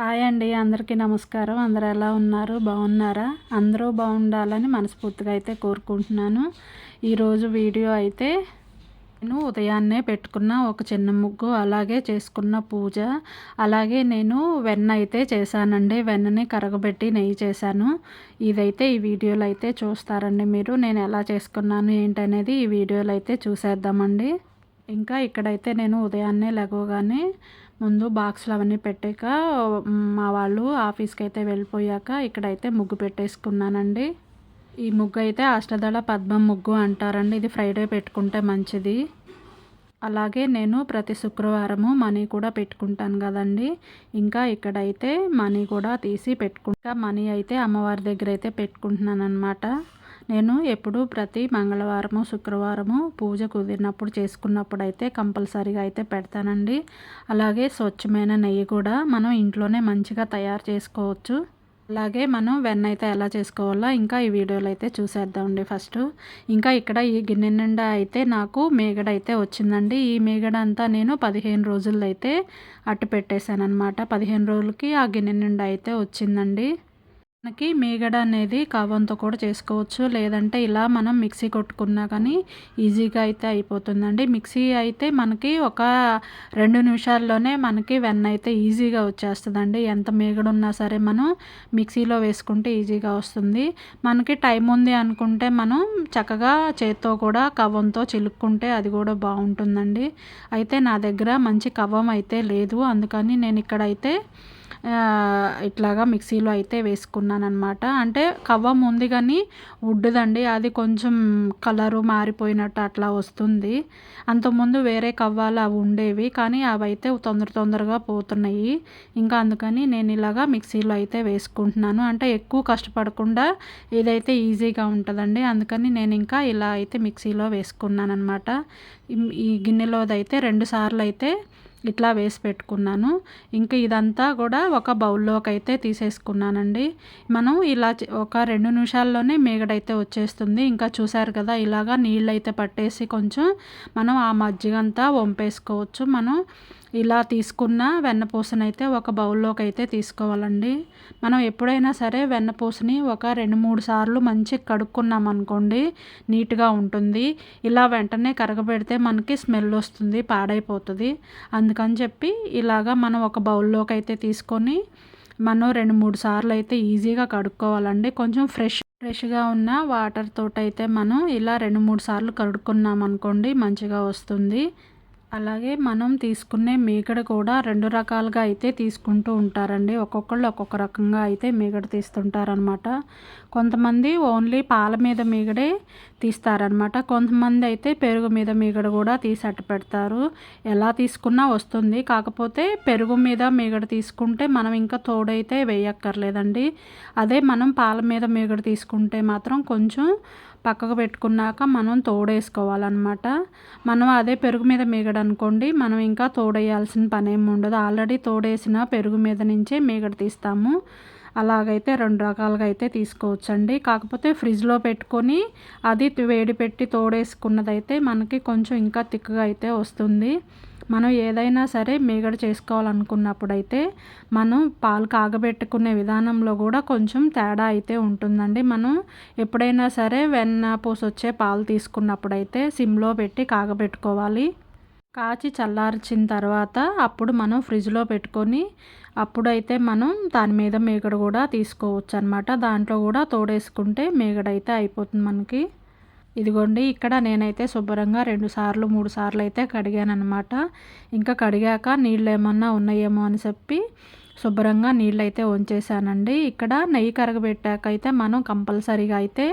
Hi అండి అందరికీ నమస్కారం. అందరు ఎలా ఉన్నారు? బాగున్నారా? అందరూ బాగుండాలని మనస్ఫూర్తిగా అయితే కోరుకుంటున్నాను. ఈరోజు వీడియో అయితే నేను ఉదయాన్నే పెట్టుకున్న ఒక చిన్న ముగ్గు అలాగే చేసుకున్న పూజ అలాగే నేను వెన్న అయితే చేశానండి. వెన్నని కరగబెట్టి నెయ్యి చేశాను. ఇదైతే ఈ వీడియోలో అయితే చూస్తారండి మీరు. నేను ఎలా చేసుకున్నాను ఏంటనేది ఈ వీడియోలో అయితే చూసేద్దామండి. ఇంకా ఇక్కడైతే నేను ఉదయాన్నే లెగవగానే ముందు బాక్స్లు అవన్నీ పెట్టాక మా వాళ్ళు ఆఫీస్కి అయితే వెళ్ళిపోయాక ఇక్కడైతే ముగ్గు పెట్టేసుకున్నానండి. ఈ ముగ్గు అయితే అష్టదళ పద్మం ముగ్గు అంటారండి. ఇది ఫ్రైడే పెట్టుకుంటే మంచిది. అలాగే నేను ప్రతి శుక్రవారము మనీ కూడా పెట్టుకుంటాను కదండి. ఇంకా ఇక్కడైతే మనీ కూడా తీసి పెట్టుకుంటా. మనీ అయితే అమ్మవారి దగ్గర అయితే పెట్టుకుంటున్నాను అనమాట నేను ఎప్పుడు ప్రతి మంగళవారము శుక్రవారము పూజ కుదిరినప్పుడు చేసుకున్నప్పుడు అయితే కంపల్సరీగా అయితే పెడతానండి. అలాగే స్వచ్ఛమైన నెయ్యి కూడా మనం ఇంట్లోనే మంచిగా తయారు చేసుకోవచ్చు. అలాగే మనం వెన్న అయితే ఎలా చేసుకోవాలో ఇంకా ఈ వీడియోలో అయితే చూసేద్దామండి ఫస్ట్. ఇంకా ఇక్కడ ఈ గిన్నె నిండా అయితే నాకు మేగడ అయితే వచ్చిందండి. ఈ మేగడ అంతా నేను పదిహేను రోజుల్లో అయితే అట్టు పెట్టేశాను అనమాట పదిహేను రోజులకి ఆ గిన్నె నిండా అయితే వచ్చిందండి. మనకి మీగడ అనేది కావంతో కూడా చేసుకోవచ్చు. లేదంటే ఇలా మనం మిక్సీ కొట్టుకున్నా కానీ ఈజీగా అయితే అయిపోతుందండి. మిక్సీ అయితే మనకి ఒక రెండు నిమిషాల్లోనే మనకి వెన్న అయితే ఈజీగా వచ్చేస్తుందండి. ఎంత మీగడ ఉన్నా సరే మనం మిక్సీలో వేసుకుంటే ఈజీగా వస్తుంది. మనకి టైం ఉంది అనుకుంటే మనం చక్కగా చేత్తో కూడా కవ్వంతో చిలుక్కుంటే అది కూడా బాగుంటుందండి. అయితే నా దగ్గర మంచి కవ్వం అయితే లేదు. అందుకని నేను ఇక్కడైతే ఇట్లాగా మిక్సీలో అయితే వేసుకున్నాను అనమాట అంటే కవ్వం ఉంది కానీ వుడ్దండి అది కొంచెం కలరు మారిపోయినట్టు అట్లా వస్తుంది. అంతకుముందు వేరే కవ్వాలు అవి ఉండేవి కానీ అవి అయితే తొందర తొందరగా పోతున్నాయి. ఇంకా అందుకని నేను ఇలాగా మిక్సీలో అయితే వేసుకుంటున్నాను. అంటే ఎక్కువ కష్టపడకుండా ఇదైతే ఈజీగా ఉంటుందండి. అందుకని నేను ఇంకా ఇలా అయితే మిక్సీలో వేసుకున్నాను అనమాట ఈ గిన్నెలోదైతే రెండు సార్లు అయితే ఇట్లా వేసి పెట్టుకున్నాను. ఇంకా ఇదంతా కూడా ఒక బౌల్లోకి అయితే తీసేసుకున్నానండి. మనం ఇలా ఒక రెండు నిమిషాల్లోనే మేగడైతే వచ్చేస్తుంది. ఇంకా చూసారు కదా ఇలాగా నీళ్ళు అయితే పట్టేసి కొంచెం మనం ఆ మజ్జిగంతా వంపేసుకోవచ్చు. మనం ఇలా తీసుకున్న వెన్నపూసనైతే ఒక బౌల్లోకి అయితే తీసుకోవాలండి. మనం ఎప్పుడైనా సరే వెన్నపూసని ఒక రెండు మూడు సార్లు మంచిగా కడుక్కున్నాం అనుకోండి నీట్గా ఉంటుంది. ఇలా వెంటనే కరగబెడితే మనకి స్మెల్ వస్తుంది పాడైపోతుంది. అందుకని చెప్పి ఇలాగా మనం ఒక బౌల్లోకి అయితే తీసుకొని మనం రెండు మూడు సార్లు అయితే ఈజీగా కడుక్కోవాలండి. కొంచెం ఫ్రెష్ ఫ్రెష్గా ఉన్న వాటర్ తోటైతే మనం ఇలా రెండు మూడు సార్లు కడుక్కున్నాం అనుకోండి మంచిగా వస్తుంది. అలాగే మనం తీసుకునే మీగడ కూడా రెండు రకాలుగా అయితే తీసుకుంటూ ఉంటారండి. ఒక్కొక్కళ్ళు ఒక్కొక్క రకంగా అయితే మీగడ తీస్తుంటారనమాట కొంతమంది ఓన్లీ పాల మీద మీగడే తీస్తారనమాట కొంతమంది అయితే పెరుగు మీద మీగడ కూడా తీసి అట్టు పెడతారు. ఎలా తీసుకున్నా వస్తుంది. కాకపోతే పెరుగు మీద మీగడ తీసుకుంటే మనం ఇంకా తోడైతే వేయక్కర్లేదండి. అదే మనం పాల మీద మీగడ తీసుకుంటే మాత్రం కొంచెం పక్కకు పెట్టుకున్నాక మనం తోడేసుకోవాలన్నమాట. మనం అదే పెరుగు మీద మీగడనుకోండి మనం ఇంకా తోడేయాల్సిన పని ఏమి ఉండదు. ఆల్రెడీ తోడేసిన పెరుగు మీద నుంచే మీగడ తీస్తాము. అలాగైతే రెండు రకాలుగా అయితే తీసుకోవచ్చండి. కాకపోతే ఫ్రిడ్జ్లో పెట్టుకొని అది వేడి పెట్టి తోడేసుకున్నదైతే మనకి కొంచెం ఇంకా తిక్కుగా అయితే వస్తుంది. మనం ఏదైనా సరే మీగడ చేసుకోవాలనుకున్నప్పుడైతే మనం పాలు కాగబెట్టుకునే విధానంలో కూడా కొంచెం తేడా అయితే ఉంటుందండి. మనం ఎప్పుడైనా సరే వెన్న పూసొచ్చే పాలు తీసుకున్నప్పుడైతే సిమ్లో పెట్టి కాగబెట్టుకోవాలి. కాచి చల్లార్చిన తర్వాత అప్పుడు మనం ఫ్రిడ్జ్లో పెట్టుకొని అప్పుడైతే మనం దాని మీద మేగడ కూడా తీసుకోవచ్చు అనమాట దాంట్లో కూడా తోడేసుకుంటే మేగడ అయితే అయిపోతుంది మనకి. ఇదిగోండి ఇక్కడ నేనైతే శుభ్రంగా రెండు సార్లు మూడు సార్లు అయితే కడిగాను అనమాట ఇంకా కడిగాక నీళ్ళు ఏమన్నా ఉన్నాయేమో అని చెప్పి శుభ్రంగా నీళ్ళు అయితే వంచేసానండి ఇక్కడ నెయ్యి కరగబెట్టాక అయితే మనం కంపల్సరీగా అయితే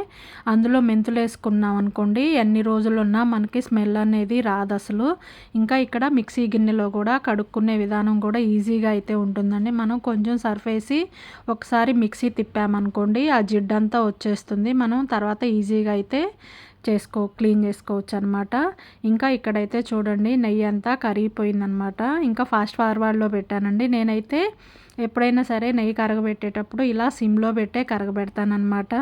అందులో మెంతులు వేసుకున్నాం అనుకోండి ఎన్ని రోజులు ఉన్నా మనకి స్మెల్ అనేది రాదు అసలు. ఇంకా ఇక్కడ మిక్సీ గిన్నెలో కూడా కడుక్కునే విధానం కూడా ఈజీగా అయితే ఉంటుందండి. మనం కొంచెం సర్ఫ్ వేసి ఒకసారి మిక్సీ తిప్పామనుకోండి ఆ జిడ్డంతా వచ్చేస్తుంది. మనం తర్వాత ఈజీగా అయితే చేసుకో క్లీన్ చేసుకోవచ్చు అనమాట ఇంకా ఇక్కడైతే చూడండి నెయ్యి అంతా కరిగిపోయిందనమాట. ఇంకా ఫాస్ట్ ఫార్వర్డ్లో పెట్టానండి. నేనైతే ఎప్పుడైనా సరే నెయ్యి కరగబెట్టేటప్పుడు ఇలా సిమ్లో పెట్టే కరగబెడతానమాట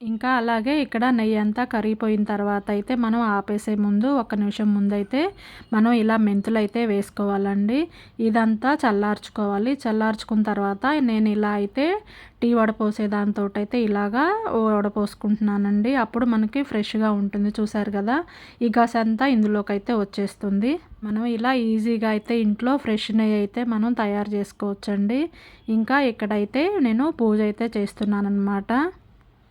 ఇంకా అలాగే ఇక్కడ నెయ్యి అంతా కరిగిపోయిన తర్వాత అయితే మనం ఆపేసే ముందు ఒక నిమిషం ముందైతే మనం ఇలా మెంతులు అయితే వేసుకోవాలండి. ఇదంతా చల్లార్చుకోవాలి. చల్లార్చుకున్న తర్వాత నేను ఇలా అయితే టీ వడపోసే దాంతో అయితే ఇలాగా వడపోసుకుంటున్నానండి అప్పుడు మనకి ఫ్రెష్గా ఉంటుంది. చూసారు కదా? ఈ గస అంతా ఇందులోకి అయితే వచ్చేస్తుంది. మనం ఇలా ఈజీగా అయితే ఇంట్లో ఫ్రెష్ నెయ్యి అయితే మనం తయారు చేసుకోవచ్చండి. ఇంకా ఇక్కడైతే నేను పూజ అయితే చేస్తున్నాను అనమాట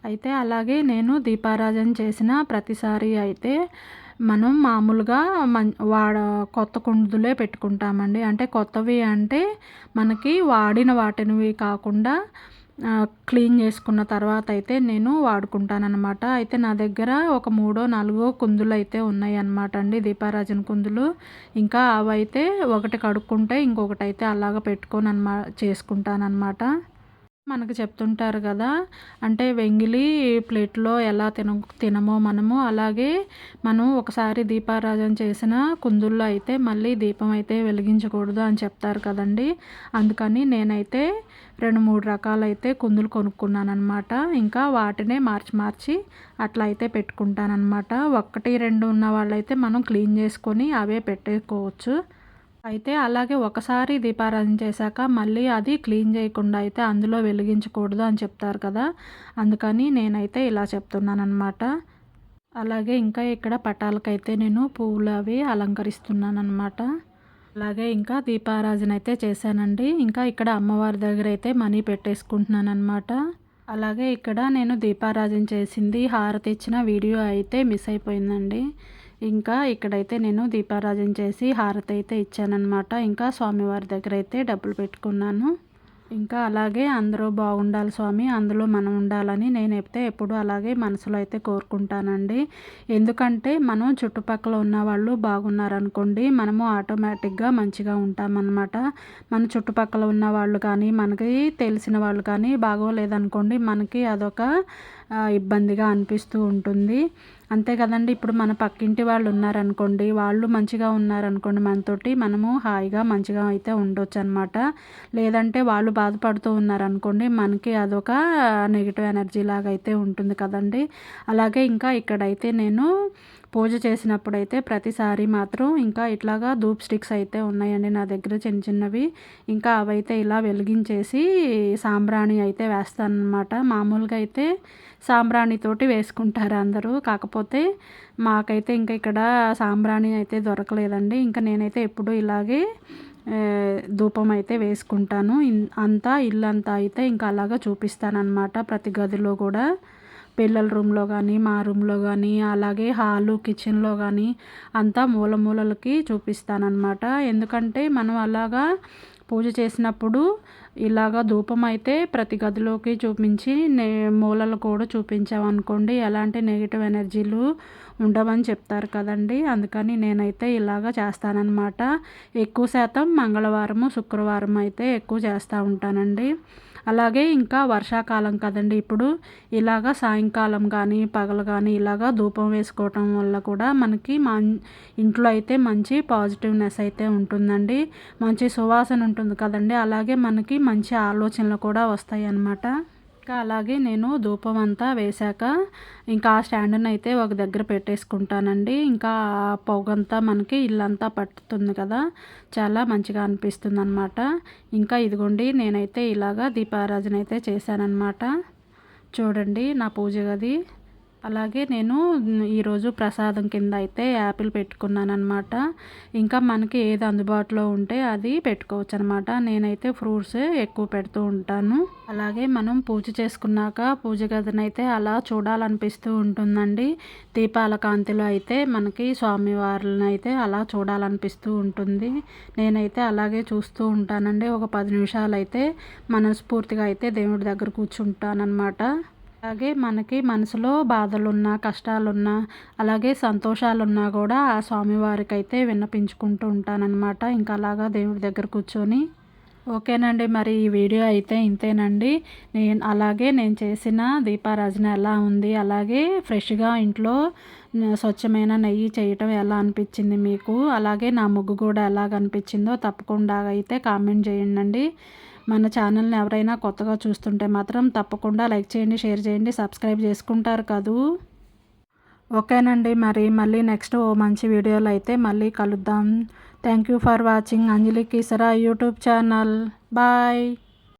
అయితే అలాగే నేను దీపారాజన చేసిన ప్రతిసారి అయితే మనం మామూలుగా మన్ వాడ కొత్త కుందులే పెట్టుకుంటామండి. అంటే కొత్తవి అంటే మనకి వాడిన వాటినివి కాకుండా క్లీన్ చేసుకున్న తర్వాత అయితే నేను వాడుకుంటానన్నమాట. అయితే నా దగ్గర ఒక మూడో నాలుగో కుందులు అయితే ఉన్నాయి అన్నమాట అండి దీపారాజన్ కుందులు. ఇంకా అవైతే ఒకటి కడుక్కుంటే ఇంకొకటి అయితే అలాగ పెట్టుకొని అన్నమా చేసుకుంటానన్నమాట. మనకు చెప్తుంటారు కదా. అంటే వెంగిలి ప్లేట్లో ఎలా తిన తినమో మనము అలాగే మనం ఒకసారి దీపారాజన చేసిన కుందుల్లో అయితే మళ్ళీ దీపం అయితే వెలిగించకూడదు అని చెప్తారు కదండి. అందుకని నేనైతే రెండు మూడు రకాలైతే కుందులు కొనుక్కున్నాను అనమాట ఇంకా వాటినే మార్చి మార్చి అట్లా అయితే పెట్టుకుంటానమాట ఒకటి రెండు ఉన్న వాళ్ళైతే మనం క్లీన్ చేసుకొని అవే పెట్టేసుకోవచ్చు. అయితే అలాగే ఒకసారి దీపారాధన చేశాక మళ్ళీ అది క్లీన్ చేయకుండా అయితే అందులో వెలిగించకూడదు అని చెప్తారు కదా. అందుకని నేనైతే ఇలా చెప్తున్నాను అనమాట అలాగే ఇంకా ఇక్కడ పటాలకైతే నేను పువ్వులు అవి అలంకరిస్తున్నాను అనమాట అలాగే ఇంకా దీపారాజన అయితే చేశానండి. ఇంకా ఇక్కడ అమ్మవారి దగ్గర అయితే మనీ పెట్టేసుకుంటున్నాను అనమాట అలాగే ఇక్కడ నేను దీపారాజన చేసింది హారతి ఇచ్చిన వీడియో అయితే మిస్ అయిపోయిందండి. ఇంకా ఇక్కడైతే నేను దీపారాజన చేసి హారతి అయితే ఇచ్చానమాట ఇంకా స్వామివారి దగ్గర అయితే డబ్బులు పెట్టుకున్నాను. ఇంకా అలాగే అందరూ బాగుండాలి స్వామి అందులో మనం ఉండాలని నేను అయితే ఎప్పుడూ అలాగే మనసులో అయితే కోరుకుంటానండి. ఎందుకంటే మనం చుట్టుపక్కల ఉన్న వాళ్ళు బాగున్నారనుకోండి మనము ఆటోమేటిక్గా మంచిగా ఉంటామన్నమాట. మన చుట్టుపక్కల ఉన్న వాళ్ళు కానీ మనకి తెలిసిన వాళ్ళు కానీ బాగోలేదనుకోండి మనకి అదొక ఇబ్బందిగా అనిపిస్తూ ఉంటుంది. అంతే కదండి ఇప్పుడు మన పక్కింటి వాళ్ళు ఉన్నారనుకోండి వాళ్ళు మంచిగా ఉన్నారనుకోండి మనతోటి మనము హాయిగా మంచిగా అయితే ఉండొచ్చు అనమాట లేదంటే వాళ్ళు బాధపడుతూ ఉన్నారనుకోండి మనకి అదొక నెగిటివ్ ఎనర్జీ లాగా అయితే ఉంటుంది కదండి. అలాగే ఇంకా ఇక్కడైతే నేను పూజ చేసినప్పుడు అయితే ప్రతిసారి మాత్రం ఇంకా ఇట్లాగా ధూప్ స్టిక్స్ అయితే ఉన్నాయండి నా దగ్గర చిన్న చిన్నవి. ఇంకా అవైతే ఇలా వెలిగించేసి సాంబ్రాణి అయితే వేస్తానమాట మామూలుగా అయితే సాంబ్రాణితోటి వేసుకుంటారు అందరూ. కాకపోతే మాకైతే ఇంకా ఇక్కడ సాంబ్రాణి అయితే దొరకలేదండి. ఇంకా నేనైతే ఎప్పుడు ఇలాగే ధూపం అయితే వేసుకుంటాను. అంతా ఇల్లంతా అయితే ఇంకా అలాగా చూపిస్తానమాట ప్రతి గదిలో కూడా. పిల్లల రూమ్లో కానీ మా రూమ్లో కానీ అలాగే హాలు కిచెన్లో కానీ అంతా మూల మూలలకి చూపిస్తానమాట ఎందుకంటే మనం అలాగా పూజ చేసినప్పుడు ఇలాగా ధూపం అయితే ప్రతి గదిలోకి చూపించి నే మూలలు కూడా చూపించామనుకోండి ఎలాంటి నెగిటివ్ ఎనర్జీలు ఉండవని చెప్తారు కదండి. అందుకని నేనైతే ఇలాగ చేస్తానన్నమాట. ఎక్కువ శాతం మంగళవారము శుక్రవారం అయితే ఎక్కువ చేస్తూ ఉంటానండి. అలాగే ఇంకా వర్షాకాలం కదండి. ఇప్పుడు ఇలాగ సాయంకాలం కానీ పగలు కానీ ఇలాగ ధూపం వేసుకోవటం వల్ల కూడా మనకి మా ఇంట్లో అయితే మంచి పాజిటివ్నెస్ అయితే ఉంటుందండి. మంచి సువాసన ఉంటుంది కదండి. అలాగే మనకి మంచి ఆలోచనలు కూడా వస్తాయి అన్నమాట ఇంకా అలాగే నేను ధూపం అంతా వేశాక ఇంకా ఆ స్టాండ్ని అయితే ఒక దగ్గర పెట్టేసుకుంటానండి. ఇంకా పొగంతా మనకి ఇల్లంతా పట్టుతుంది కదా చాలా మంచిగా అనిపిస్తుంది అనమాట ఇంకా ఇదిగోండి నేనైతే ఇలాగా దీపారాజన అయితే చేశానన్నమాట. చూడండి నా పూజ గది. అలాగే నేను ఈరోజు ప్రసాదం కింద అయితే యాపిల్ పెట్టుకున్నాను అనమాట ఇంకా మనకి ఏది అందుబాటులో ఉంటే అది పెట్టుకోవచ్చు అనమాట నేనైతే ఫ్రూట్స్ ఎక్కువ పెడుతూ ఉంటాను. అలాగే మనం పూజ చేసుకున్నాక పూజ గదిని అయితే అలా చూడాలనిపిస్తూ ఉంటుందండి. దీపాల కాంతిలో అయితే మనకి స్వామివారిని అయితే అలా చూడాలనిపిస్తూ ఉంటుంది. నేనైతే అలాగే చూస్తూ ఉంటానండి. ఒక పది నిమిషాలు అయితే మనస్ఫూర్తిగా అయితే దేవుడి దగ్గర కూర్చుంటానన్నమాట. అలాగే మనకి మనసులో బాధలున్నా కష్టాలున్నా అలాగే సంతోషాలున్నా కూడా ఆ స్వామివారికి అయితే విన్నపించుకుంటూ ఉంటానన్నమాట. ఇంకా అలాగా దేవుడి దగ్గర కూర్చొని. ఓకేనండి మరి ఈ వీడియో అయితే ఇంతేనండి. నేను అలాగే నేను చేసిన దీపారాజన ఎలా ఉంది అలాగే ఫ్రెష్గా ఇంట్లో స్వచ్ఛమైన నెయ్యి చేయటం ఎలా అనిపించింది మీకు అలాగే నా ముగ్గు కూడా ఎలాగ అనిపించిందో తప్పకుండా అయితే కామెంట్ చేయండి మన ఛానల్ని ఎవరైనా కొత్తగా చూస్తుంటే మాత్రం తప్పకుండా లైక్ చేయండి షేర్ చేయండి సబ్స్క్రైబ్ చేసుకుంటారు కదూ? ఓకేనండి మరి మళ్ళీ నెక్స్ట్ ఓ మంచి వీడియోలో అయితే మళ్ళీ కలుద్దాం. Thank you for watching. Anjali Kisara YouTube channel. Bye.